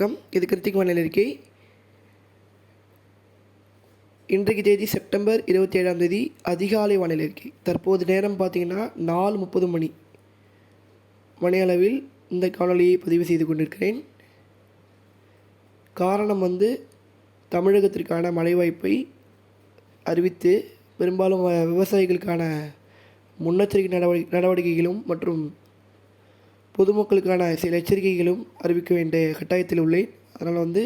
வணக்கம். இது கிருத்திக் வானிலை அறிக்கை. இன்றைக்கு தேதி செப்டம்பர் இருபத்தி ஏழாம் தேதி அதிகாலை வானிலை அறிக்கை. தற்போது நேரம் பார்த்தீங்கன்னா நாலு முப்பது மணி. மணி அளவில் இந்த காணொளியை பதிவு செய்து கொண்டிருக்கிறேன். காரணம் வந்து தமிழகத்திற்கான மழை வாய்ப்பை அறிவித்து பெரும்பாலும் விவசாயிகளுக்கான முன்னெச்சரிக்கை நடவடிக்கை நடவடிக்கைகளும் மற்றும் பொதுமக்களுக்கான சில எச்சரிக்கைகளும் அறிவிக்க வேண்டிய கட்டாயத்தில் உள்ளேன். அதனால் வந்து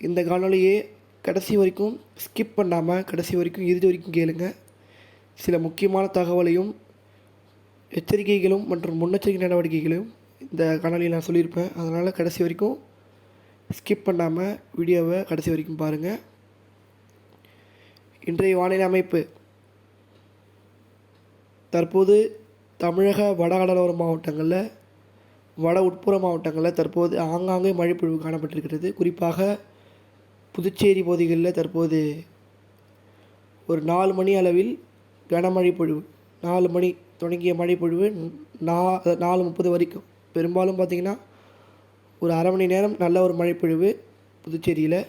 இந்த காணொளியை கடைசி வரைக்கும் ஸ்கிப் பண்ணாமல் கடைசி வரைக்கும் இறுதி வரைக்கும் கேளுங்க. சில முக்கியமான தகவலையும் எச்சரிக்கைகளும் மற்றும் முன்னெச்சரிக்கை நடவடிக்கைகளையும் இந்த காணொலியில் நான் சொல்லியிருப்பேன். அதனால் கடைசி வரைக்கும் ஸ்கிப் பண்ணாமல் வீடியோவை கடைசி வரைக்கும் பாருங்கள் இன்றைய வானிலை அமைப்பு. தற்போது தமிழக வட கடலோர மாவட்டங்களில் வட உட்புற மாவட்டங்களில் தற்போது ஆங்காங்கே மழைப்பொழிவு காணப்பட்டிருக்கிறது. குறிப்பாக புதுச்சேரி பகுதிகளில் தற்போது ஒரு நாலு மணி அளவில் கனமழை பொழிவு நாலு மணி தொடங்கிய மழை பொழிவு நா நாலு முப்பது வரைக்கும். பெரும்பாலும் பார்த்திங்கன்னா ஒரு அரை மணி நேரம் நல்ல ஒரு மழைப்பொழிவு புதுச்சேரியில்.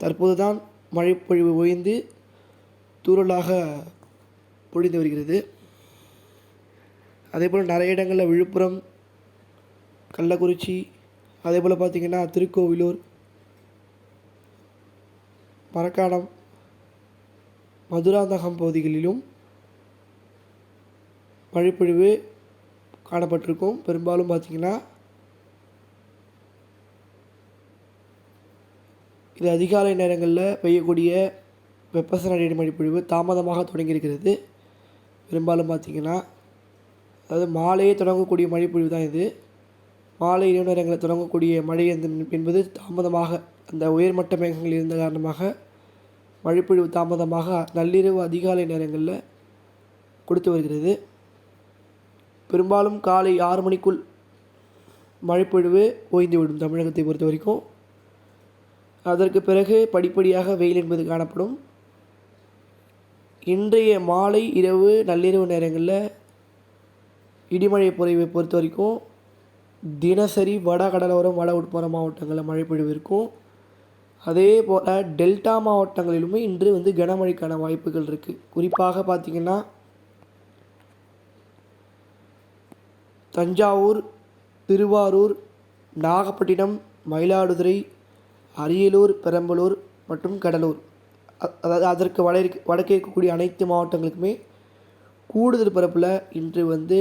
தற்போது தான் மழைப்பொழிவு ஓய்ந்து தூரலாக பொழிந்து வருகிறது. அதே போல் நிறைய இடங்களில் விழுப்புரம் கள்ளக்குறிச்சி அதே போல் பார்த்திங்கன்னா திருக்கோவிலூர் மரக்காணம் மதுராந்தகம் பகுதிகளிலும் மழைப்பொழிவு காணப்பட்டிருக்கும். பெரும்பாலும் பார்த்திங்கன்னா இது அதிகாலை நேரங்களில் பெய்யக்கூடிய வெப்பசனடி மழைப்பொழிவு தாமதமாக தொடங்கியிருக்கிறது. பெரும்பாலும் பார்த்திங்கன்னா அதாவது மாலையே தொடங்கக்கூடிய மழைப்பொழிவு தான் இது. மாலை இரவு நேரங்களில் தொடங்கக்கூடிய மழை என்பது- என்பது தாமதமாக அந்த உயர்மட்ட மேகங்கள் இருந்த காரணமாக மழைப்பொழிவு தாமதமாக நள்ளிரவு அதிகாலை நேரங்களில் கொடுத்து வருகிறது. பெரும்பாலும் காலை ஆறு மணிக்குள் மழைப்பொழிவு ஓய்ந்துவிடும் தமிழகத்தை பொறுத்த வரைக்கும். அதற்கு பிறகு படிப்படியாக வெயில் என்பது காணப்படும். இன்றைய மாலை இரவு நள்ளிரவு நேரங்களில் இடிமழை பொறைவை பொறுத்த வரைக்கும் தினசரி வட கடலோரம் வட உட்புற மாவட்டங்களில் மழை பொழிவு இருக்கும். அதே போல் டெல்டா மாவட்டங்களிலுமே இன்று வந்து கனமழைக்கான வாய்ப்புகள் இருக்குது குறிப்பாக பார்த்திங்கன்னா தஞ்சாவூர் திருவாரூர் நாகப்பட்டினம் மயிலாடுதுறை அரியலூர் பெரம்பலூர் மற்றும் கடலூர். அதாவது அதற்கு வட வடக்கே இருக்கக்கூடிய அனைத்து மாவட்டங்களுக்குமே கூடுதல் பரப்பில் இன்று வந்து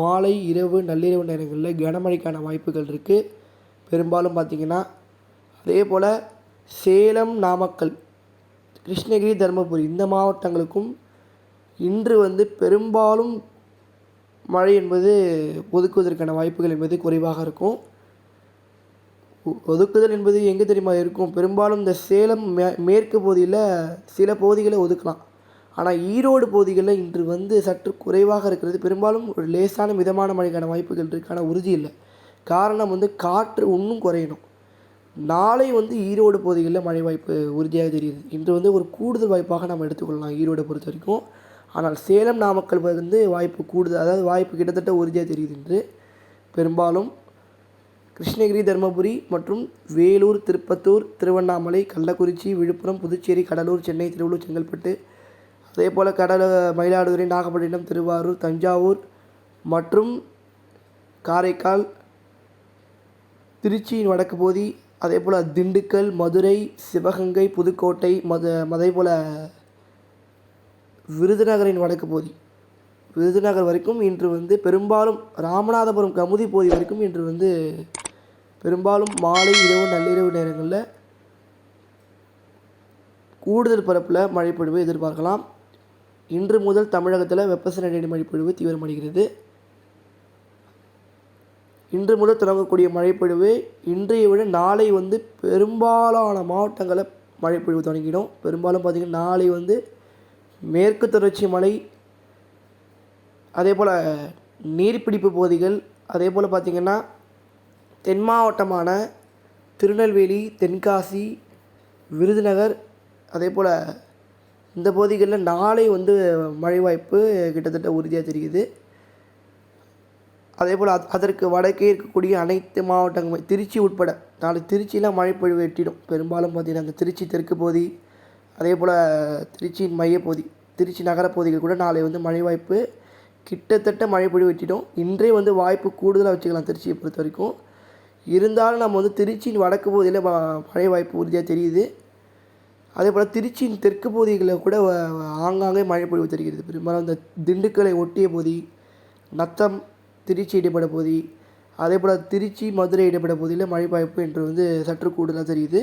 மாலை இரவு நள்ளிரவு நேரங்களில் கனமழைக்கான வாய்ப்புகள் இருக்குது பெரும்பாலும் பார்த்திங்கன்னா அதே போல் சேலம் நாமக்கல் கிருஷ்ணகிரி தருமபுரி இந்த மாவட்டங்களுக்கும் இன்று வந்து பெரும்பாலும் மழை என்பது ஒதுக்குவதற்கான வாய்ப்புகள் என்பது குறைவாக இருக்கும். ஒதுக்குதல் என்பது எங்கே தெரியுமா இருக்கும்? பெரும்பாலும் இந்த சேலம் மே மேற்கு பகுதியில் சில பகுதிகளை ஒதுக்கலாம். ஆனால் ஈரோடு பகுதிகளில் இன்று வந்து சற்று குறைவாக இருக்கிறது. பெரும்பாலும் ஒரு லேசான மிதமான மழைக்கான வாய்ப்புகள் இருக்கான உறுதி இல்லை. காரணம் வந்து காற்று இன்னும் குறையணும். நாளை வந்து ஈரோடு பகுதிகளில் மழை வாய்ப்பு உறுதியாக தெரியுது. இன்று வந்து ஒரு கூடுதல் வாய்ப்பாக நம்ம எடுத்துக்கொள்ளலாம் ஈரோடு பொறுத்த வரைக்கும். ஆனால் சேலம் நாமக்கல் வந்து வாய்ப்பு கூடுதல் அதாவது வாய்ப்பு கிட்டத்தட்ட உறுதியாக தெரியுது என்று பெரும்பாலும் கிருஷ்ணகிரி தருமபுரி மற்றும் வேலூர் திருப்பத்தூர் திருவண்ணாமலை கள்ளக்குறிச்சி விழுப்புரம் புதுச்சேரி கடலூர் சென்னை திருவள்ளூர் செங்கல்பட்டு அதே போல் கடல மயிலாடுதுறை நாகப்பட்டினம் திருவாரூர் தஞ்சாவூர் மற்றும் காரைக்கால் திருச்சியின் வடக்கு பகுதி அதே போல் திண்டுக்கல் மதுரை சிவகங்கை புதுக்கோட்டை மத அதே போல் விருதுநகரின் வடக்கு பகுதி. விருதுநகர் வரைக்கும் இன்று வந்து பெரும்பாலும் ராமநாதபுரம் கமுதி பகுதி வரைக்கும் இன்று வந்து பெரும்பாலும் மாலை இரவு நள்ளிரவு நேரங்களில் கூடுதல் பரப்பில் மழைப்பொழிவை எதிர்பார்க்கலாம். இன்று முதல் தமிழகத்தில் வெப்பசலன மழைப்பொழிவு தீவிரமடைகிறது. இன்று முதல் தொடங்கக்கூடிய மழைப்பொழிவு இன்றைய விட நாளை வந்து பெரும்பாலான மாவட்டங்களில் மழைப்பொழிவு தொடங்கிடும். பெரும்பாலும் பார்த்திங்கன்னா நாளை வந்து மேற்கு தொடர்ச்சி மலை அதே போல் நீர்பிடிப்பு பகுதிகள் அதே போல் பார்த்திங்கன்னா தென் மாவட்டமான திருநெல்வேலி தென்காசி விருதுநகர் அதே போல் இந்த பகுதிகளில் நாளை வந்து மழை வாய்ப்பு கிட்டத்தட்ட உறுதியாக தெரியுது. அதே போல் அத் அதற்கு வடக்கே இருக்கக்கூடிய அனைத்து மாவட்டங்கள் திருச்சி உட்பட நாளை திருச்சியில் மழைப்பொழிவு எட்டிடும். பெரும்பாலும் பார்த்திங்கன்னா அந்த திருச்சி தெற்கு பகுதி அதே போல் திருச்சியின் மையப்பகுதி திருச்சி நகரப்பகுதிகள் கூட நாளை வந்து மழை வாய்ப்பு கிட்டத்தட்ட மழைப்பொழிவு எட்டிடும். இன்றே வந்து வாய்ப்பு கூடுதலாக வச்சுக்கலாம் திருச்சியை பொறுத்த வரைக்கும். இருந்தாலும் நம்ம வந்து திருச்சியின் வடக்கு பகுதியில் மழை வாய்ப்பு உறுதியாக தெரியுது. அதே போல் திருச்சியின் தெற்கு பகுதிகளில் கூட ஆங்காங்கே மழை பொழிவு தெரிகிறது. பெரும்பாலும் இந்த திண்டுக்கலை ஒட்டிய பகுதி நத்தம் திருச்சி இடைப்பட பகுதி அதே போல் திருச்சி மதுரை இடைப்பட பகுதியில் மழை வாய்ப்பு என்று வந்து சற்று கூடுதலாக தெரியுது.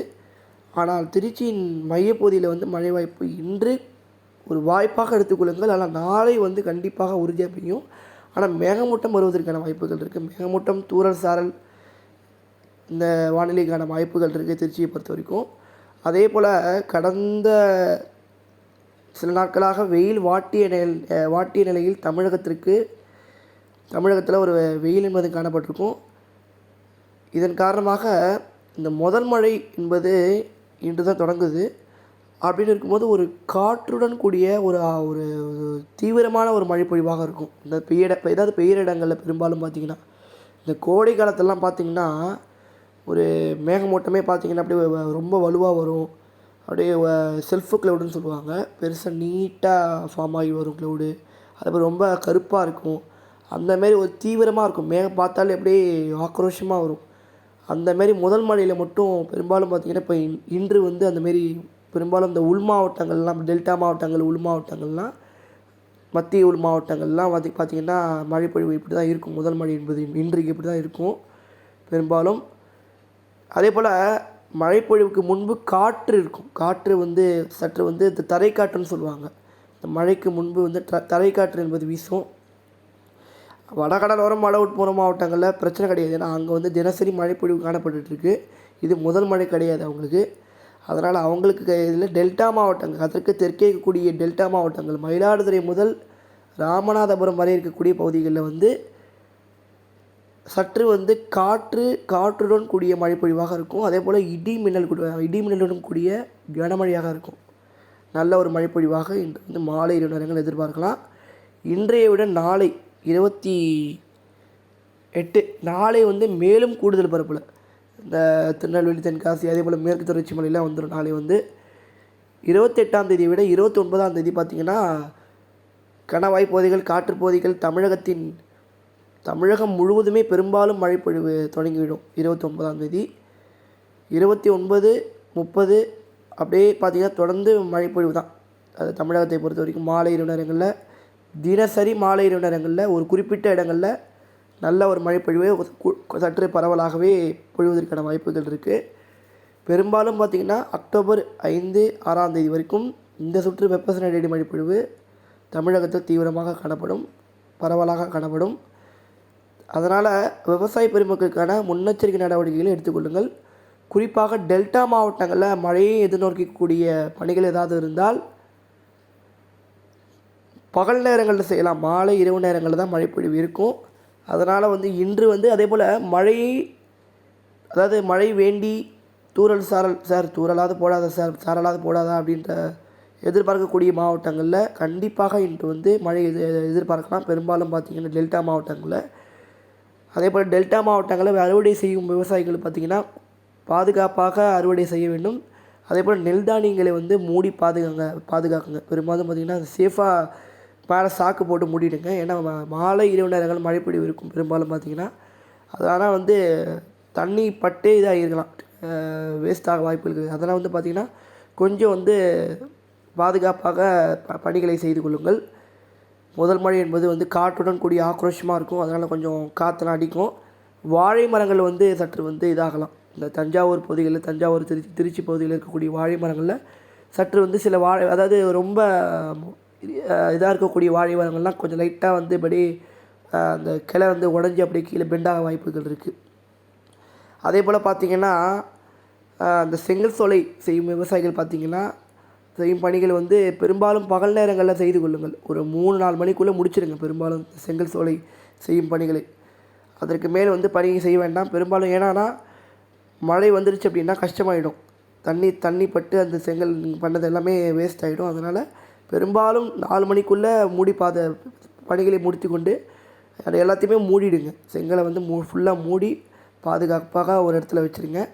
ஆனால் திருச்சியின் மையப்பகுதியில் வந்து மழை வாய்ப்பு இன்று ஒரு வாய்ப்பாக எடுத்துக்கொள்ளுங்கள் ஆனால் நாளை வந்து கண்டிப்பாக உறுதியாக பெய்யும். ஆனால் மேகமூட்டம் வருவதற்கான வாய்ப்புகள் இருக்குது மேகமூட்டம் தூரல் சாரல் இந்த வானிலைக்கான வாய்ப்புகள் இருக்குது திருச்சியை பொறுத்த வரைக்கும். அதே போல் கடந்த சில நாட்களாக வெயில் வாட்டிய நிலையில் வாட்டிய நிலையில் தமிழகத்திற்கு தமிழகத்தில் ஒரு வெயில் என்பது காணப்பட்டிருக்கும். இதன் காரணமாக இந்த முதல் மழை என்பது இன்று தான் தொடங்குது. அப்படின்னு இருக்கும்போது ஒரு காற்றுடன் கூடிய ஒரு ஒரு தீவிரமான ஒரு மழைப்பொழிவாக இருக்கும். இந்த பெய்யிட ஏதாவது பெய்கிற இடங்களில் பெரும்பாலும் பார்த்திங்கன்னா இந்த கோடை காலத்திலலாம் பார்த்திங்கன்னா ஒரு மேகமூட்டமே பார்த்திங்கன்னா அப்படியே ரொம்ப வலுவாக வரும். அப்படியே செல்ஃபு க்ளவுடுன்னு சொல்லுவாங்க. பெருசாக நீட்டாக ஃபார்ம் ஆகி வரும் க்ளவுடு அதுக்கப்புறம் ரொம்ப கருப்பாக இருக்கும். அந்தமாரி ஒரு தீவிரமாக இருக்கும். மேகம் பார்த்தாலே அப்படியே ஆக்ரோஷமாக வரும். அந்த மாரி முதல் மழையில் மட்டும் பெரும்பாலும் பார்த்திங்கன்னா இப்போ இன்- இன்று வந்து அந்த மாரி பெரும்பாலும் இந்த உள் மாவட்டங்கள்லாம் டெல்டா மாவட்டங்கள் உள் மாவட்டங்கள்லாம் மத்திய உள் மாவட்டங்கள்லாம் வந்து பார்த்திங்கன்னா மழைப்பொழிவு இப்படி தான் இருக்கும். முதல் மழை என்பது இன்றைக்கு இப்படி தான் இருக்கும். பெரும்பாலும் அதே போல் மழைப்பொழிவுக்கு முன்பு காற்று இருக்கும். காற்று வந்து சற்று வந்து இந்த தரைக்காற்றுன்னு சொல்லுவாங்க. இந்த மழைக்கு முன்பு வந்து த தரைக்காற்று என்பது வீசும். வடகடலோரம் மழை உட்புற மாவட்டங்களில் பிரச்சனை கிடையாது. ஏன்னா அங்கே வந்து தினசரி மழைப்பொழிவு காணப்பட்டுருக்கு இது முதல் மழை கிடையாது அவங்களுக்கு. அதனால் அவங்களுக்கு இதில் டெல்டா மாவட்டங்கள் அதற்கு தெற்கே இருக்கக்கூடிய டெல்டா மாவட்டங்கள் மயிலாடுதுறை முதல் ராமநாதபுரம் வரை இருக்கக்கூடிய பகுதிகளில் வந்து சற்று வந்து காற்று காற்றுடன் கூடிய மழைப்பொழிவாக இருக்கும். அதே போல் இடி மின்னல் கூடிய இடி மின்னலுடன் கூடிய கனமழையாக இருக்கும். நல்ல ஒரு மழைப்பொழிவாக இன்று வந்து மாலை இரவு நேரங்கள் எதிர்பார்க்கலாம். இன்றைய விட நாளை இருபத்தி எட்டு நாளை வந்து மேலும் கூடுதல் பரப்பில். இந்த திருநெல்வேலி தென்காசி அதே போல் மேற்கு தொடர்ச்சி மலையெல்லாம் வந்துடும் நாளை வந்து இருபத்தெட்டாம் தேதியை விட இருபத்தி ஒன்பதாம் தேதி பார்த்திங்கன்னா கனவாய் பகுதிகள் காற்று தமிழகத்தின் தமிழகம் முழுவதுமே பெரும்பாலும் மழைப்பொழிவு தொடங்கிவிடும். இருபத்தி ஒன்பதாம் தேதி. இருபத்தி ஒன்பது முப்பது அப்படியே பார்த்திங்கன்னா தொடர்ந்து மழைப்பொழிவு தான். அது தமிழகத்தை பொறுத்த வரைக்கும் மாலை இரவு நேரங்களில் தினசரி மாலை இரவு நேரங்களில் ஒரு குறிப்பிட்ட இடங்களில் நல்ல ஒரு மழைப்பொழிவு கு- சற்று பரவலாகவே பொழிவதற்கான வாய்ப்புகள் இருக்குது பெரும்பாலும் பார்த்திங்கன்னா அக்டோபர் ஐந்து ஆறாம் தேதி வரைக்கும் இந்த சுற்று வெப்பசலன இடைவெளி மழைப்பொழிவு தமிழகத்தில் தீவிரமாக காணப்படும் பரவலாக காணப்படும். அதனால் விவசாய பெருமக்களுக்கான முன்னெச்சரிக்கை நடவடிக்கைகளை எடுத்துக்கொள்ளுங்கள். குறிப்பாக டெல்டா மாவட்டங்களில் மழையை எதிர்நோக்கக்கூடிய பணிகள் ஏதாவது இருந்தால் பகல் நேரங்களில் செய்யலாம். மாலை இரவு நேரங்களில் தான் மழைப்பொழிவு இருக்கும். அதனால் வந்து இன்று வந்து அதே போல் மழையை அதாவது மழை வேண்டி தூரல் சாரல் சார் தூறலாவது போடாத சார் சாரலாவது போடாதா அப்படின்ற எதிர்பார்க்கக்கூடிய மாவட்டங்களில் கண்டிப்பாக இன்று வந்து மழை எதிர்பார்க்கலாம். பெரும்பாலும் பார்த்திங்கன்னா டெல்டா மாவட்டங்களில் அதே போல் டெல்டா மாவட்டங்களில் அறுவடை செய்யும் விவசாயிகள் பார்த்திங்கன்னா பாதுகாப்பாக அறுவடை செய்ய வேண்டும். அதே போல் நெல் தானியங்களை வந்து மூடி பாதுகாங்க பாதுகாக்குங்க. பெரும்பாலும் பார்த்திங்கன்னா சேஃபாக மேலே சாக்கு போட்டு மூடிடுங்க. ஏன்னா மா- மாலை இரவு நேரங்கள் மழைப்பொழிவு இருக்கும் பெரும்பாலும் பார்த்திங்கன்னா. அதனால் வந்து தண்ணி பட்டே இதாக இருக்கலாம். வேஸ்ட் ஆக வாய்ப்பு இருக்குது. அதெல்லாம் வந்து பார்த்திங்கன்னா கொஞ்சம் வந்து பாதுகாப்பாக ப பணிகளை செய்து கொள்ளுங்கள். முதல் மழை என்பது வந்து காற்றுடன் கூடிய ஆக்ரோஷமாக இருக்கும். அதனால் கொஞ்சம் காற்றெல்லாம் அடிக்கும். வாழை மரங்கள் வந்து சற்று வந்து இதாகலாம். இந்த தஞ்சாவூர் பகுதிகளில் தஞ்சாவூர் திருச்சி திருச்சி பகுதியில் இருக்கக்கூடிய வாழை மரங்களில் சற்று வந்து சில வாழை அதாவது ரொம்ப இதாக இருக்கக்கூடிய வாழை மரங்கள்லாம் கொஞ்சம் லைட்டாக வந்து இப்படி அந்த கிளை வந்து உடஞ்சி அப்படியே கீழே பெண்டாக வாய்ப்புகள் இருக்குது அதே போல் பார்த்தீங்கன்னா அந்த செங்கல் சோலை செய்யும் விவசாயிகள் பார்த்தீங்கன்னா செய்யும் பணிகள் வந்து பெரும்பாலும் பகல் நேரங்களில் செய்து கொள்ளுங்கள். ஒரு மூணு நாலு மணிக்குள்ளே முடிச்சிடுங்க பெரும்பாலும் செங்கல் சோலை செய்யும் பணிகளை. அதற்கு மேல் வந்து பணியை செய்ய வேண்டாம். பெரும்பாலும் ஏன்னா மழை வந்துருச்சு அப்படின்னா கஷ்டமாயிடும். தண்ணி தண்ணி பட்டு அந்த செங்கல் பண்ணது எல்லாமே வேஸ்ட் ஆகிடும் அதனால் பெரும்பாலும் நாலு மணிக்குள்ளே மூடி பாத பணிகளை முடித்து கொண்டு அது எல்லாத்தையுமே மூடிடுங்க. செங்கலை வந்து மூ ஃபுல்லாக மூடி பாதுகாப்பாக ஒரு இடத்துல வச்சுருங்க.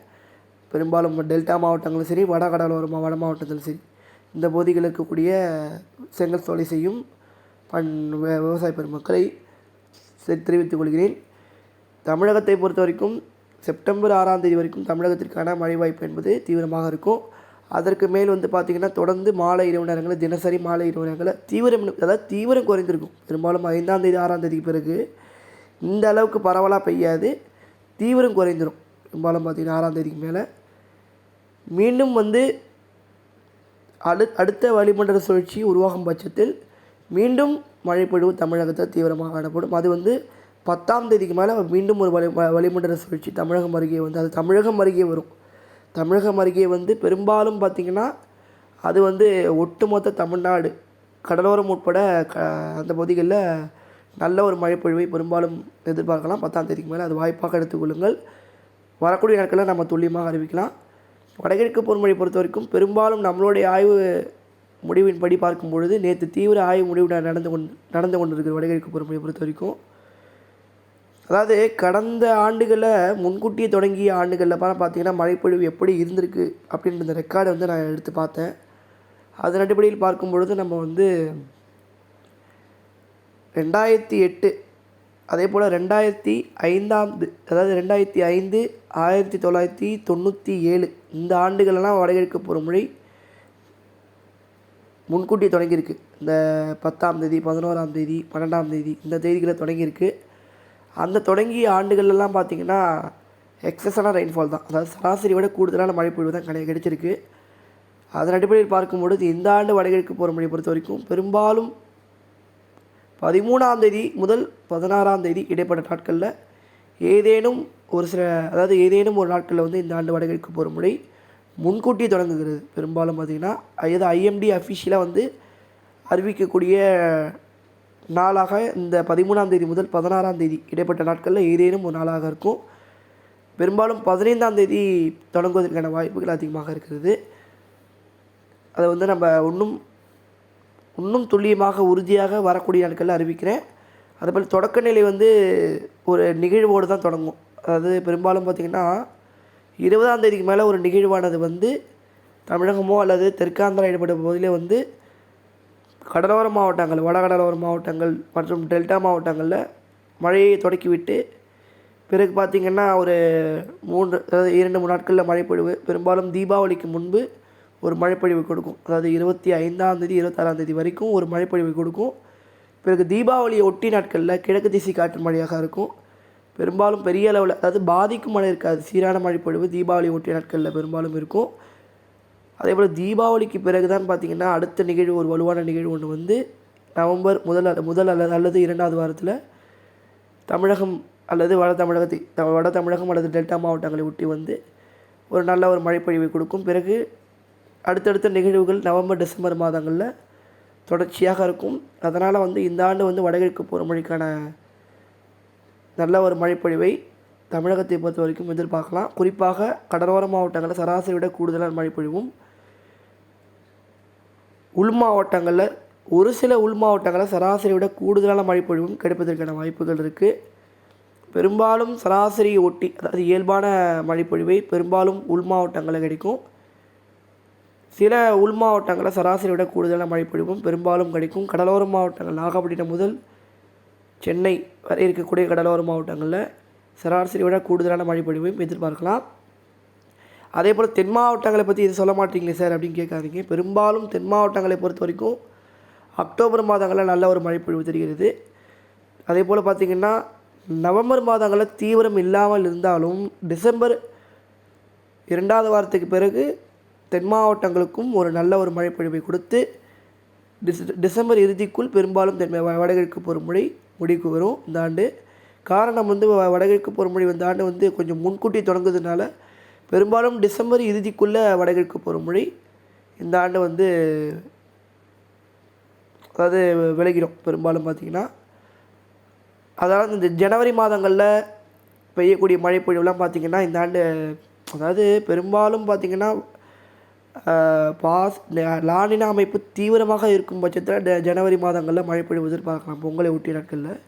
பெரும்பாலும் டெல்டா மாவட்டங்களும் சரி வட கடலோர மா- வட மாவட்டத்திலும் சரி. இந்த பகுதிகளில் இருக்கக்கூடிய செங்கல் சோலை செய்யும் பண் விவசாய பெருமக்களை செ- தெரிவித்துக் கொள்கிறேன். தமிழகத்தை பொறுத்த வரைக்கும் செப்டம்பர் ஆறாம் தேதி வரைக்கும் தமிழகத்திற்கான மழை வாய்ப்பு என்பது தீவிரமாக இருக்கும். அதற்கு மேல் வந்து பார்த்திங்கன்னா தொடர்ந்து மாலை இரவு நேரங்களில் தினசரி மாலை இரவு நேரங்களில் தீவிரம் அதாவது தீவிரம் குறைந்திருக்கும். பெரும்பாலும் ஐந்தாம் தேதி ஆறாம் தேதிக்கு பிறகு இந்த அளவுக்கு பரவலாக பெய்யாது. தீவிரம் குறைந்துடும் பெரும்பாலும் பார்த்திங்கன்னா ஆறாம் தேதிக்கு மேலே. மீண்டும் வந்து அடு அடுத்த வளிமண்டல சுழற்சி உருவாகும் பட்சத்தில் மீண்டும் மழைப்பொழிவு தமிழகத்தில் தீவிரமாக காணப்படும். அது வந்து பத்தாம் தேதிக்கு மேலே மீண்டும் ஒரு வளி வளிமண்டல சுழற்சி தமிழகம் அருகே வந்து அது தமிழகம் அருகே வரும். தமிழகம் அருகே வந்து பெரும்பாலும் பார்த்திங்கன்னா அது வந்து ஒட்டுமொத்த தமிழ்நாடு கடலோரம் உட்பட க அந்த பகுதிகளில் நல்ல ஒரு மழைப்பொழிவை பெரும்பாலும் எதிர்பார்க்கலாம். பத்தாம் தேதிக்கு மேலே அது வாய்ப்பாக எடுத்துக்கொள்ளுங்கள் வரக்கூடிய நாட்களில் நம்ம துல்லியமாக அறிவிக்கலாம். வடகிழக்கு பொன்மொழி பொறுத்த வரைக்கும் பெரும்பாலும் நம்மளுடைய ஆய்வு முடிவின்படி பார்க்கும் பொழுது நேற்று தீவிர ஆய்வு முடிவு நடந்து கொண்டு நடந்து கொண்டிருக்கிற வடகிழக்கு பொறுமையை பொறுத்த வரைக்கும் அதாவது கடந்த ஆண்டுகளில் முன்கூட்டியே தொடங்கிய ஆண்டுகளில் பார்த்தீங்கன்னா மழைப்பொழிவு எப்படி இருந்திருக்கு அப்படின்ற இந்த ரெக்கார்டை வந்து நான் எடுத்து பார்த்தேன். அதன் அடிப்படையில் பார்க்கும் பொழுது நம்ம வந்து ரெண்டாயிரத்தி எட்டு அதே போல் ரெண்டாயிரத்தி ஐந்தாம் அதாவது ரெண்டாயிரத்தி ஐந்து ஆயிரத்தி தொள்ளாயிரத்தி தொண்ணூற்றி ஏழு இந்த ஆண்டுகளெல்லாம் வடகிழக்கு பருவமழை முன்கூட்டியே தொடங்கியிருக்கு. இந்த பத்தாம் தேதி பதினோராம் தேதி பன்னெண்டாம் தேதி இந்த தேதிகளில் தொடங்கியிருக்கு. அந்த தொடங்கிய ஆண்டுகள்லாம் பார்த்திங்கன்னா எக்ஸஸான ரெயின்ஃபால் தான். அதாவது சராசரி விட கூடுதலான மழைப்பொழிவு தான் கிடை கிடைச்சிருக்கு. அதன் அடிப்படையில் பார்க்கும்பொழுது இந்த ஆண்டு வடகிழக்கு பருவமழை பொறுத்த வரைக்கும் பெரும்பாலும் பதிமூணாம் தேதி முதல் பதினாறாம் தேதி இடைப்பட்ட நாட்களில் ஏதேனும் ஒரு சில அதாவது ஏதேனும் ஒரு நாட்களில் வந்து இந்த ஆண்டு வடகிழக்கு பருவமழை முன்கூட்டியே தொடங்குகிறது. பெரும்பாலும் பார்த்திங்கன்னா அதாவது ஐஎம்டி அஃபிஷியலாக வந்து அறிவிக்கக்கூடிய நாளாக இந்த பதிமூணாம் தேதி முதல் பதினாறாம் தேதி இடைப்பட்ட நாட்களில் ஏதேனும் ஒரு நாளாக இருக்கும். பெரும்பாலும் பதினைந்தாம் தேதி தொடங்குவதற்கான வாய்ப்புகள் அதிகமாக இருக்கிறது. அதை வந்து நம்ம இன்னும் இன்னும் துல்லியமாக உறுதியாக வரக்கூடிய நாட்களில் அறிவிக்கிறேன். அதேபோல் தொடக்க நிலை வந்து ஒரு நிகழ்வோடு தான் தொடங்கும். அதாவது பெரும்பாலும் பார்த்திங்கன்னா இருபதாம் தேதிக்கு மேலே ஒரு நிகழ்வானது வந்து தமிழகமோ அல்லது தெற்காந்திரா ஈடுபட்ட பகுதியிலே வந்து கடலோர மாவட்டங்கள் வடகடலோர மாவட்டங்கள் மற்றும் டெல்டா மாவட்டங்களில் மழையை தொடக்கிவிட்டு பிறகு பார்த்திங்கன்னா ஒரு மூன்று அதாவது இரண்டு மூணு நாட்களில் மழைப்பொழிவு பெரும்பாலும் தீபாவளிக்கு முன்பு ஒரு மழைப்பொழிவு கொடுக்கும். அதாவது இருபத்தி ஐந்தாம் தேதி இருபத்தாறாம் தேதி வரைக்கும் ஒரு மழைப்பொழிவு கொடுக்கும். பிறகு தீபாவளியை ஒட்டி நாட்களில் கிழக்கு திசை காற்று மழையாக இருக்கும். பெரும்பாலும் பெரிய அளவில் அதாவது பாதிக்கும் மழை இருக்காது. சீரான மழைப்பொழிவு தீபாவளி ஒட்டிய நாட்களில் பெரும்பாலும் இருக்கும். அதே போல் தீபாவளிக்கு பிறகு தான் பார்த்திங்கன்னா அடுத்த நிகழ்வு ஒரு வலுவான நிகழ்வு ஒன்று வந்து நவம்பர் முதல் அல்ல- முதல் அல்லது அல்லது இரண்டாவது வாரத்தில் தமிழகம் அல்லது வட தமிழகத்தை வட தமிழகம் அல்லது டெல்டா மாவட்டங்களை ஒட்டி வந்து ஒரு நல்ல ஒரு மழைப்பொழிவை கொடுக்கும். பிறகு அடுத்தடுத்த நிகழ்வுகள் நவம்பர் டிசம்பர் மாதங்களில் தொடர்ச்சியாக இருக்கும். அதனால் வந்து இந்த ஆண்டு வந்து வடகிழக்கு பருவமழைக்கான நல்ல ஒரு மழைப்பொழிவை தமிழகத்தை பொறுத்த வரைக்கும் எதிர்பார்க்கலாம். குறிப்பாக கடலோர மாவட்டங்களில் சராசரி விட கூடுதலான மழைப்பொழிவும் உள் மாவட்டங்களில் ஒரு சில உள் மாவட்டங்களில் சராசரி விட கூடுதலான மழைப்பொழிவும் கிடைப்பதற்கான வாய்ப்புகள் இருக்குது பெரும்பாலும் சராசரியை ஒட்டி அதாவது இயல்பான மழைப்பொழிவை பெரும்பாலும் உள் மாவட்டங்களில் கிடைக்கும். சில உள் மாவட்டங்களில் சராசரி விட கூடுதலான மழைப்பொழிவும் பெரும்பாலும் கிடைக்கும். கடலோர மாவட்டங்கள் நாகப்பட்டினம் முதல் சென்னை வரை இருக்கக்கூடிய கடலோர மாவட்டங்களில் சராசரி விட கூடுதலான மழைப்பொழிவையும் எதிர்பார்க்கலாம். அதே போல் தென் மாவட்டங்களை பற்றி இது சொல்ல மாட்டீங்களே சார் அப்படின்னு கேட்காதீங்க. பெரும்பாலும் தென் மாவட்டங்களை பொறுத்த வரைக்கும் அக்டோபர் மாதங்களில் நல்ல ஒரு மழைப்பொழிவு தெரிகிறது. அதே போல் பார்த்திங்கன்னா நவம்பர் மாதங்களில் தீவிரம் இல்லாமல் இருந்தாலும் டிசம்பர் இரண்டாவது வாரத்துக்கு பிறகு தென் மாவட்டங்களுக்கும் ஒரு நல்ல ஒரு மழைப்பொழிவை கொடுத்து டிசம்பர் இறுதிக்குள் பெரும்பாலும் தென் வ- வடகிழக்கு பொறுமுறை முடிவுக்கு வரும். இந்த ஆண்டு காரணம் வந்து வ- வடகிழக்கு பருவமழை இந்த ஆண்டு வந்து கொஞ்சம் முன்கூட்டி தொடங்குறதுனால பெரும்பாலும் டிசம்பர் இறுதிக்குள்ளே வடகிழக்கு பருவமழை இந்த ஆண்டு வந்து அதாவது விலகிடும் பெரும்பாலும் பார்த்திங்கன்னா அதாவது இந்த ஜனவரி மாதங்களில் பெய்யக்கூடிய மழைப்பொழிவுலாம் பார்த்திங்கன்னா இந்த ஆண்டு அதாவது பெரும்பாலும் பார்த்திங்கன்னா பாஸ் லானின லானினா அமைப்பு தீவிரமாக இருக்கும் பட்சத்தில் ட- ஜனவரி மாதங்களில் மழைப்பொழிவு எதிர்பார்க்கலாம். பொங்கலை ஒட்டிய நாட்களில்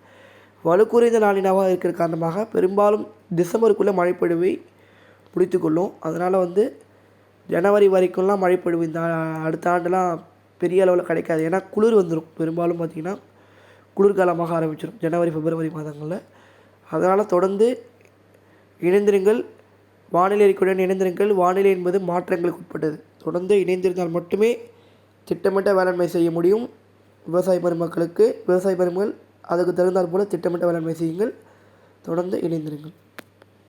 வலுக்குறைந்த லானினாவாக இருக்கிற காரணமாக பெரும்பாலும் டிசம்பருக்குள்ளே மழைப்பொழிவை பிடித்துக்கொள்ளும் அதனால் வந்து ஜனவரி வரைக்கும்லாம் மழைப்பொழிவு இந்த அடுத்த ஆண்டுலாம் பெரிய அளவில் கிடைக்காது. ஏன்னா குளிர் வந்துடும் பெரும்பாலும் பார்த்திங்கன்னா குளிர்காலமாக ஆரம்பிச்சிடும் ஜனவரி பிப்ரவரி மாதங்களில். அதனால் தொடர்ந்து இணைந்திருங்கள். வானிலை அறிக்கையுடன் இணைந்திருங்கள். வானிலை என்பது மாற்றங்களுக்கு உட்பட்டது தொடர்ந்து இணைந்திருந்தால் மட்டுமே திட்டமிட்ட வேளாண்மை செய்ய முடியும். விவசாய பெருமக்களுக்கு விவசாய பெருமக்கள் அதுக்கு தகுந்தாற் போல திட்டமிட்ட வேளாண்மை செய்யுங்கள். தொடர்ந்து இணைந்திருங்கள்.